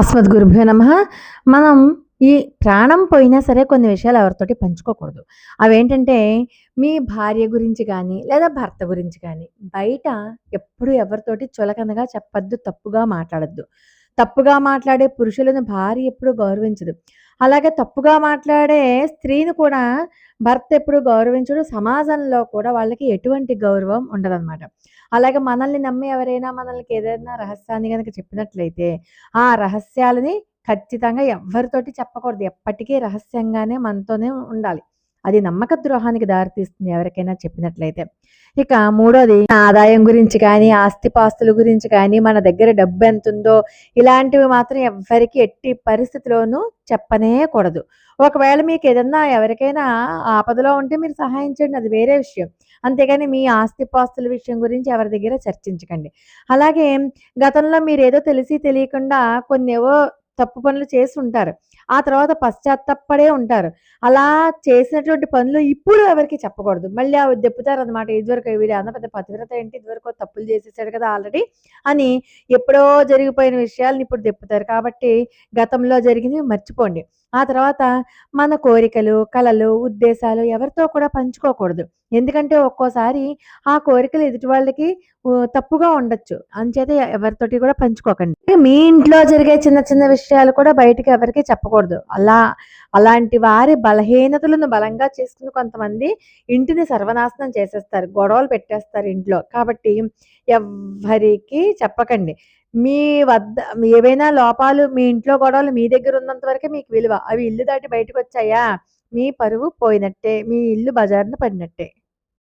అస్మద్ గురుభ్యో నమ. మనం ఈ ప్రాణం పోయినా సరే కొన్ని విషయాలు ఎవరితోటి పంచుకోకూడదు. అవేంటంటే మీ భార్య గురించి కానీ లేదా భర్త గురించి కానీ బయట ఎప్పుడు ఎవరితోటి చులకనగా చెప్పద్దు తప్పుగా మాట్లాడద్దు. తప్పుగా మాట్లాడే పురుషులను భార్య ఎప్పుడు గౌరవించదు. అలాగే తప్పుగా మాట్లాడే స్త్రీని కూడా భర్త ఎప్పుడు గౌరవించడు. సమాజంలో కూడా వాళ్ళకి ఎటువంటి గౌరవం ఉండదన్నమాట. అలాగే మనల్ని నమ్మి ఎవరైనా మనల్ని ఏదైనా రహస్యాన్ని కనుక చెప్పినట్లయితే ఆ రహస్యాలని ఖచ్చితంగా ఎవ్వరితోటి చెప్పకూడదు. ఎప్పటికీ రహస్యంగానే మనతోనే ఉండాలి. అది నమ్మక ద్రోహానికి దారితీస్తుంది ఎవరికైనా చెప్పినట్లయితే. ఇక మూడోది ఆదాయం గురించి కానీ ఆస్తిపాస్తుల గురించి కానీ మన దగ్గర డబ్బు ఎంత ఉందో ఇలాంటివి మాత్రం ఎవ్వరికి ఎట్టి పరిస్థితిలోనూ చెప్పనే కూడదు. ఒకవేళ మీకు ఏదన్నా ఎవరికైనా ఆపదలో ఉంటే మీరు సహాయం చేయండి అది వేరే విషయం. అంతేగాని మీ ఆస్తిపాస్తుల విషయం గురించి ఎవరి దగ్గర చర్చించకండి. అలాగే గతంలో మీరు ఏదో తెలిసి తెలియకుండా కొన్ని ఏవో తప్పు పనులు చేసి ఉంటారు ఆ తర్వాత పశ్చాత్తపడే ఉంటారు. అలా చేసినటువంటి పనులు ఇప్పుడు ఎవరికి చెప్పకూడదు. మళ్ళీ అవి దెప్పుతారు అనమాట ఇదివరకు వీడు అన్న పెద్ద పతివ్రత ఏంటి? ఇదివరకు తప్పులు చేసేసాడు కదా ఆల్రెడీ. అని ఎప్పుడో జరిగిపోయిన విషయాలను ఇప్పుడు తిప్పుతారు. కాబట్టి గతంలో జరిగింది మర్చిపోండి. ఆ తర్వాత మన కోరికలు కళలు ఉద్దేశాలు ఎవరితో కూడా పంచుకోకూడదు. ఎందుకంటే ఒక్కోసారి ఆ కోరికలు ఎదుటి వాళ్ళకి తప్పుగా ఉండొచ్చు. అంచేత ఎవరితోటి కూడా పంచుకోకండి. మీ ఇంట్లో జరిగే చిన్న చిన్న విషయాలు కూడా బయటికి ఎవరికి చెప్పకూడదు. అలా అలాంటి వారి బలహీనతలను బలంగా చేసుకుని కొంతమంది ఇంటిని సర్వనాశనం చేసేస్తారు. గొడవలు పెట్టేస్తారు ఇంట్లో. కాబట్టి ఎవ్వరికి చెప్పకండి. మీ వద్ద ఏవైనా లోపాలు మీ ఇంట్లో గొడవలు మీ దగ్గర ఉన్నంత వరకే మీకు విలువ. అవి ఇల్లు దాటి బయటకు వచ్చాయా మీ పరువు పోయినట్టే. మీ ఇల్లు బజార్ను పడినట్టే.